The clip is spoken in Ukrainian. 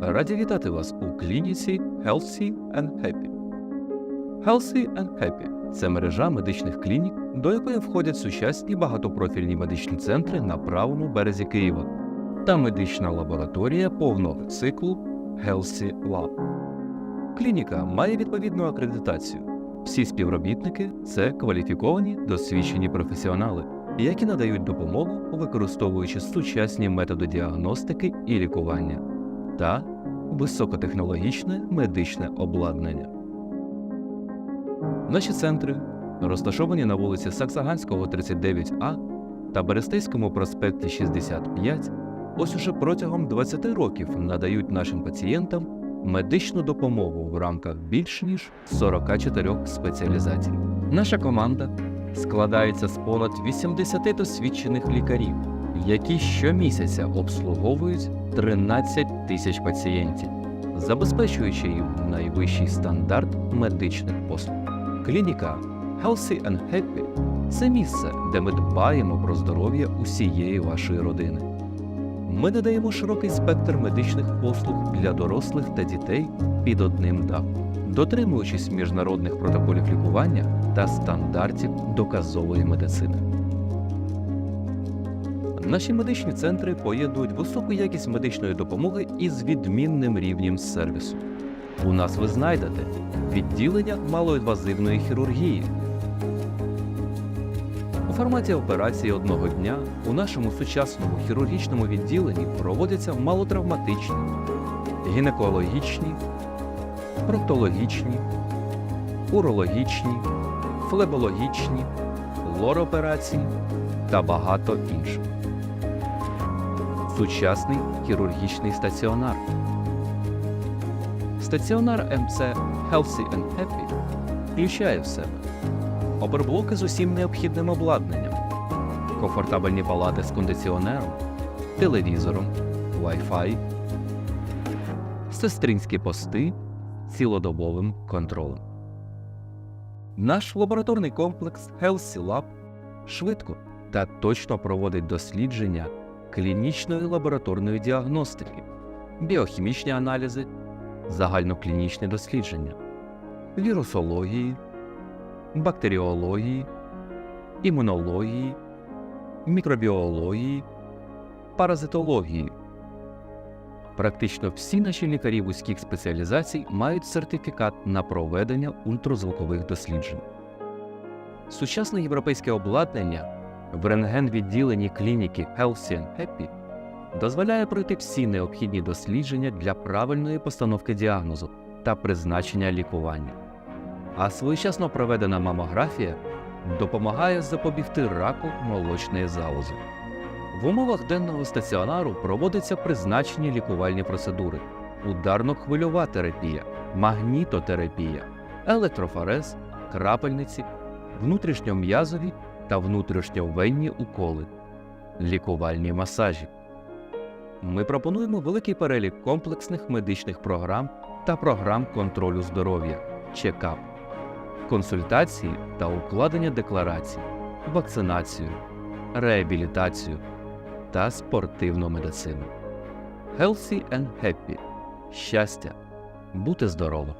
Раді вітати вас у клініці Healthy and Happy. Healthy and Happy це мережа медичних клінік, до якої входять сучасні багатопрофільні медичні центри на правому березі Києва та медична лабораторія повного циклу Healthy Lab. Клініка має відповідну акредитацію. Всі співробітники це кваліфіковані досвідчені професіонали, які надають допомогу, використовуючи сучасні методи діагностики і лікування та високотехнологічне медичне обладнання. Наші центри розташовані на вулиці Саксаганського, 39А та Берестейському проспекті 65. Ось уже протягом 20 років надають нашим пацієнтам медичну допомогу в рамках більш ніж 44 спеціалізацій. Наша команда складається з понад 80 досвідчених лікарів, які щомісяця обслуговують 13 тисяч пацієнтів, забезпечуючи їм найвищий стандарт медичних послуг. Клініка Healthy and Happy це місце, де ми дбаємо про здоров'я усієї вашої родини. Ми надаємо широкий спектр медичних послуг для дорослих та дітей під одним дахом, дотримуючись міжнародних протоколів лікування та стандартів доказової медицини. Наші медичні центри поєднують високу якість медичної допомоги із відмінним рівнем сервісу. У нас ви знайдете відділення малоінвазивної хірургії. У форматі операції одного дня у нашому сучасному хірургічному відділенні проводяться малотравматичні, гінекологічні, проктологічні, урологічні, флебологічні, лор-операції та багато інших. Сучасний хірургічний стаціонар. Стаціонар МЦ Healthy and Happy включає в себе оперблоки з усім необхідним обладнанням, комфортабельні палати з кондиціонером, телевізором, Wi-Fi, сестринські пости цілодобовим контролем. Наш лабораторний комплекс Healthy Lab швидко та точно проводить дослідження клінічної лабораторної діагностики, біохімічні аналізи, загальноклінічні дослідження, вірусології, бактеріології, імунології, мікробіології, паразитології. Практично всі наші лікарі вузьких спеціалізацій мають сертифікат на проведення ультразвукових досліджень. Сучасне європейське обладнання в рентген-відділенні клініки Healthy and Happy дозволяє пройти всі необхідні дослідження для правильної постановки діагнозу та призначення лікування. А своєчасно проведена мамографія допомагає запобігти раку молочної залози. В умовах денного стаціонару проводяться призначені лікувальні процедури: ударно-хвильова терапія, магнітотерапія, електрофорез, крапельниці, внутрішньом'язові та внутрішньовенні уколи, лікувальні масажі. Ми пропонуємо великий перелік комплексних медичних програм та програм контролю здоров'я, чекап, консультації та укладення декларацій, вакцинацію, реабілітацію та спортивну медицину. Healthy and Happy. Щастя. Бути здоровим.